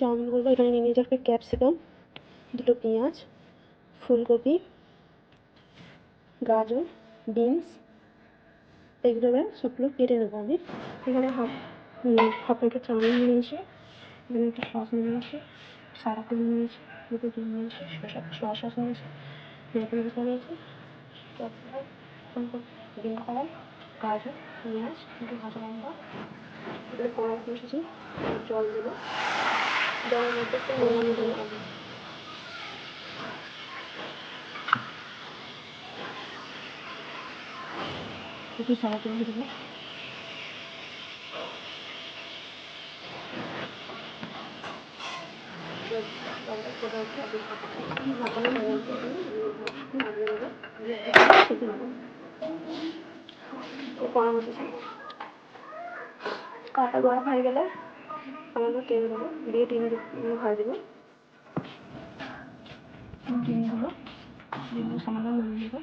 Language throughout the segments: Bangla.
চাউমিন করব। এখানে নিয়ে নিয়েছি একটা ক্যাপসিকাম, দুটো পেঁয়াজ, ফুলকপি, গাজর, বিনস, এগুলো এবার সবগুলো কেটে নেব আমি। এখানে হাফ হাফ প্যাকেট চাউমিন নিয়ে নিয়েছি। এখানে একটা সস নিয়ে নিয়েছি, সাদা তেল নিয়ে নিয়েছি, দুটো ডিম নিয়েছি, শসা সয়া সস নিয়েছি মেপে মশলা নিয়েছি কালার গাজর, পেঁয়াজ, দুটো কাঁচা লঙ্কা এগুলো কড়াই জল দেবো। সাদা তেল দিয়ে দেবো কাটা গরম হয়ে গেলে? আমাদের টেনে দেবো, দিয়ে ডিম ভরে দেবো। ডিমগুলো ডিমগুলো সামান্য নুন দেবো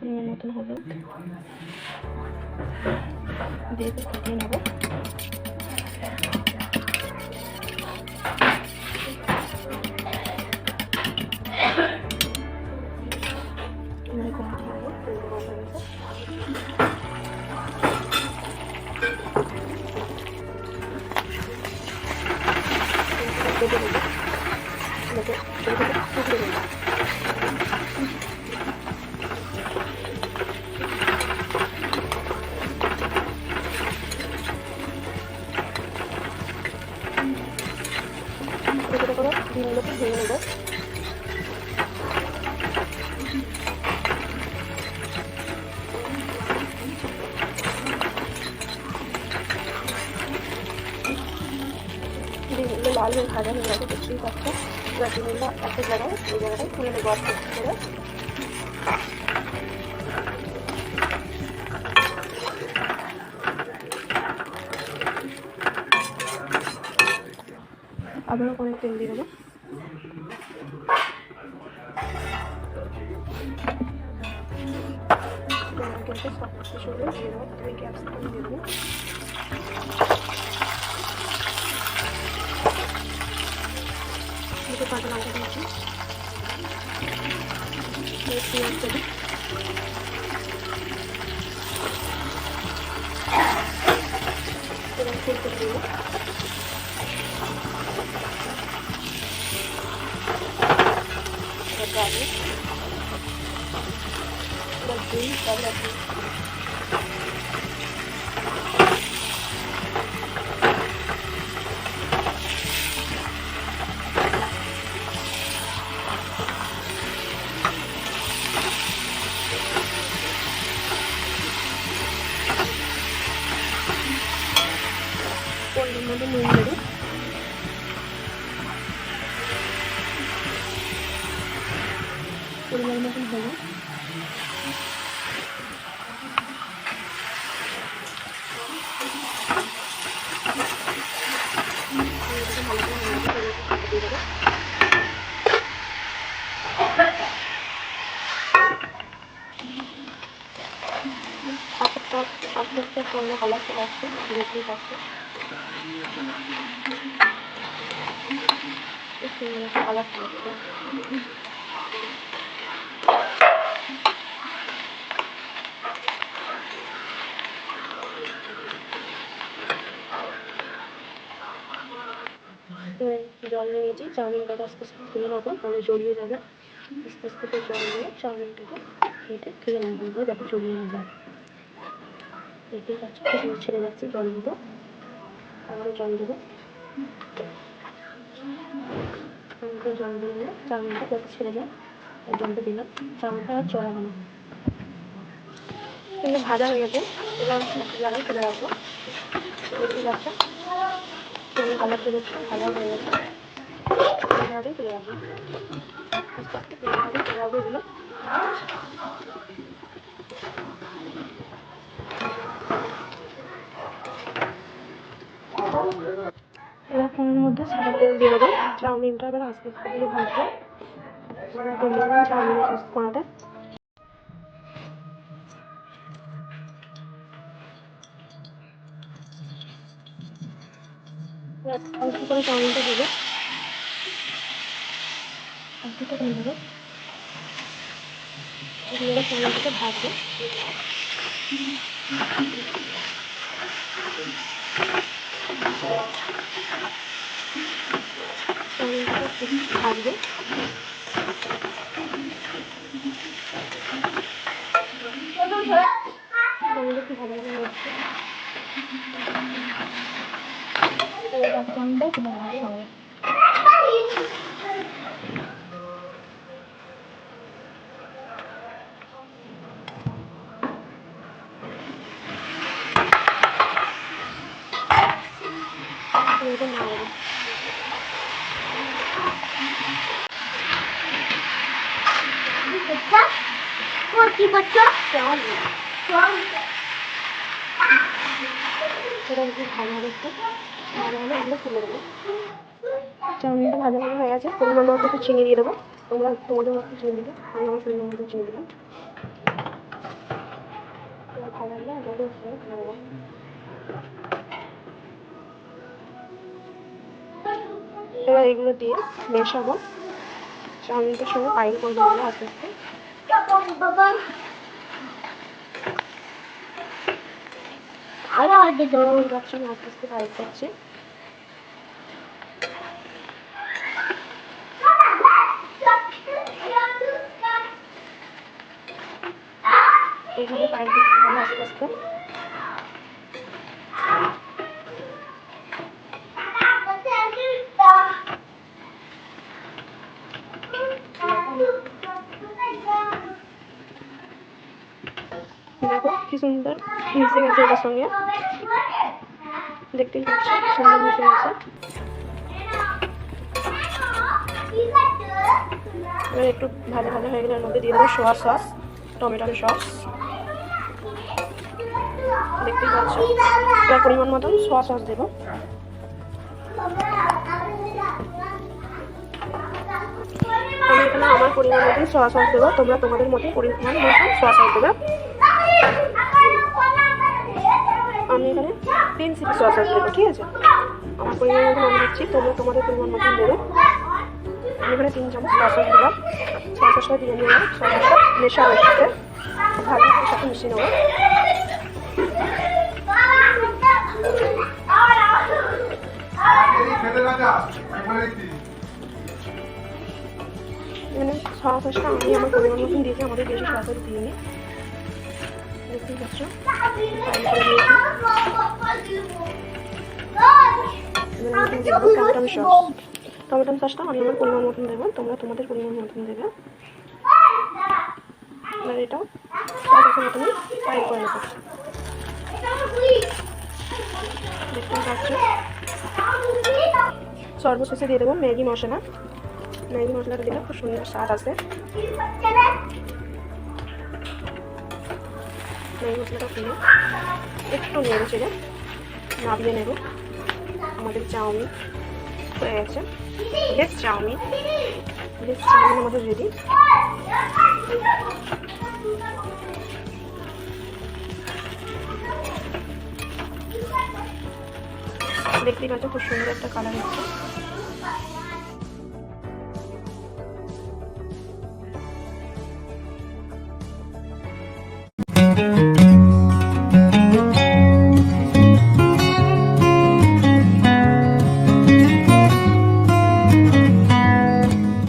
ডিমের মতন হলো দিয়ে ফুটিয়ে নেব। ডিমগুলোকে ভেঙে নেব। ডিমগুলো লাল হয়ে ভাজা হয়ে গেছে, দেখতেই পাচ্ছ। এবার ডিমগুলো একটা জায়গায় ওই জায়গাটায় তুলে নেব আস্তে করে। আবারও করে তেল দিয়ে দেবো। কিন্তু সব কিছু দিয়ে দেবো তারপরে ক্যাপসিকাম দিয়ে দেবো দুটো কাঁচা লঙ্কা দিয়েছি পেঁয়াজ দেবো এবার ডিম তারপরে পরিমাণ নুন দেবো পরিমাণ মতন হলুদ এটাকে ভালো করে নাড়াতে হবে, একটু দিয়ে দেবো। পাঁচটা পাঁচ মিনিটের জন্য কালার চলে আসছে দেখতেই পাচ্ছি সুন্দর একটা কালার চলে আসছে এবার জল নিয়ে নিয়েছি চাউমিনটাকে আস্তে আস্তে তুলে নেব তাহলে জড়িয়ে যাবে আস্তে আস্তে করে জল দিয়ে চাউমিনটাকে কেটে তুলে নেব পাচ্ছি কিছু ছেড়ে যাচ্ছে, জল দেবো। আবারও জল দেবো। জল দিলে চাউমিনটা যাতে ছেড়ে যায়। জলটা দিলাম। চাউমিনটা আর চড়াবো না। কিন্তু ভাজা হয়ে গেছে। এবার জায়গায় ফেলে রাখব। দেখতেই পাচ্ছ তেল কালার চলে এসছে ভাজা হয়ে গেছে। জায়গাতেই ফেলে রাখব। তেল রাখব এগুলো এবার ফোনের মধ্যে সাদা তেল দিয়ে দেবো। চাউমিনটা এবার আস্তে আস্তে ভাজবো। দেবো কোনাটা অল্প করে চাউমিনটা ভাজবে। চাউমিনটাকে একটু ভাজবে চাউমিনটা একটু ভালো ভালো হচ্ছে এবার চাউমিনটা একটু ভালো ভালো হবে এটা কি একটু এগুলো তুলে দেবো। চাউমিনটা ভালো ভালো হয়ে গেছে, পরিমাণ মতো একটু চিনি দিয়ে দেবো। তোমরা তোমাদের মতো চিনি দেবে, আমি আমার পরিমাণ মতো চিনি দিলাম। ভালো নেব এবার এগুলো দিয়ে মেশাবো। চাউমিনটার সঙ্গে পাইল করে দেবো আস্তে আস্তে আরও তো যাচ্ছে আমি আস্তে আস্তে পাইল করতে হবে আস্তে আস্তে সুন্দর মিশে গেছে এটার সঙ্গে। দেখতেই সুন্দর মিশে গেছে এবার একটু ভালো ভালো হয়ে গেলে এর মধ্যে দিয়ে দেবো সোয়া সস টমেটোর সস। দেখতেই পাচ্ছ এবার পরিমাণ মতন সোয়া সস দেবো। এখানে আমার পরিমাণ মতন সোয়া সস দেবো। তোমরা তোমাদের মতো পরিমাণ মতন সোয়া সস দেবে। আমি এখানে তিন সিপি সস দেবো ঠিক আছে? আমার পরিমাণ মতন আমি দিচ্ছি তোমরা তোমাদের পরিমাণ মতন দেবে আমি এখানে তিন চামচ সোয়া সস দিলাম। সোয়া সসটা দিয়ে নিলাম সোয়া সসটা মেশাবো সাথে ভালো সাথে মিশিয়ে নেব। এখানে সোয়া সসটা আমি আমার পরিমাণ মতন দিয়েছি, আমাদের বেশি সোয়া সস দিয়ে নিই পাচ্ছ টমেটো সস টমেটো আমার পরিমাণ মতন দেবো, তোমরা তোমাদের পরিমাণ মতন দেবে। এবার এটাও মতনই ফ্রাই করে নেব। দেখতেই পাচ্ছ। সর্বশেষে দিয়ে দেবো ম্যাগি মশলা। ম্যাগি মশলাটা দিলে খুব সুন্দর স্বাদ আসে। ম্যাগি মশলাটা দিয়ে একটু নেড়ে চেড়ে নাবিয়ে নেব। আমাদের চাউমিন হয়ে গেছে। Veg chow mein. Veg chow mein আমাদের রেডি দেখতেই পাচ্ছ খুব সুন্দর একটা কালার হচ্ছে।